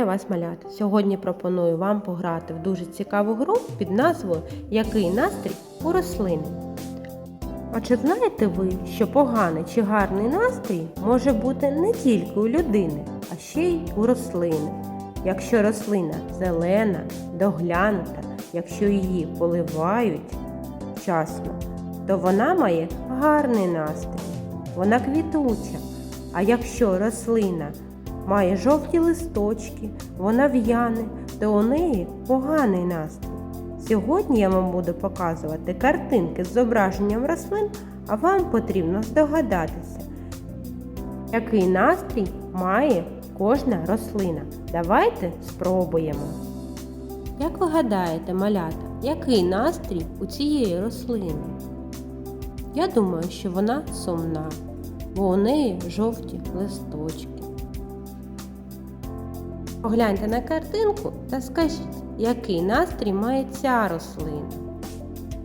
Вітаю вас, малята! Сьогодні пропоную вам пограти в дуже цікаву гру під назвою Який настрій у рослини. А чи знаєте ви, що поганий чи гарний настрій може бути не тільки у людини, а ще й у рослини? Якщо рослина зелена, доглянута, якщо її поливають вчасно, то вона має гарний настрій, вона квітуча. А якщо рослина має жовті листочки, вона в'яне, то у неї поганий настрій. Сьогодні я вам буду показувати картинки з зображенням рослин, а вам потрібно здогадатися, який настрій має кожна рослина. Давайте спробуємо. Як ви гадаєте, малята, який настрій у цієї рослини? Я думаю, що вона сумна, бо у неї жовті листочки. Погляньте на картинку та скажіть, який настрій має ця рослина.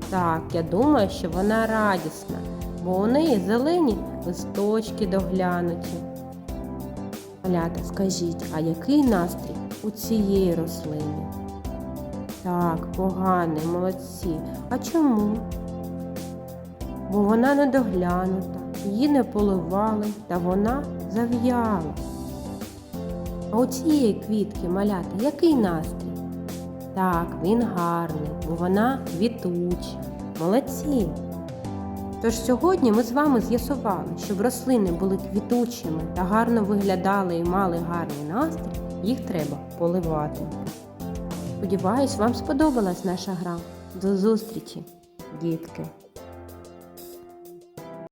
Так, я думаю, що вона радісна, бо у неї зелені листочки доглянуті. Малята, скажіть, а який настрій у цієї рослини? Так, поганий, молодці. А чому? Бо вона не доглянута, її не поливали, та вона зав'яла. А у цієї квітки малята який настрій? Так, він гарний, бо вона квітуча. Молодці. Тож сьогодні ми з вами з'ясували, щоб рослини були квітучими та гарно виглядали і мали гарний настрій, їх треба поливати. Сподіваюсь, вам сподобалась наша гра. До зустрічі, дітки!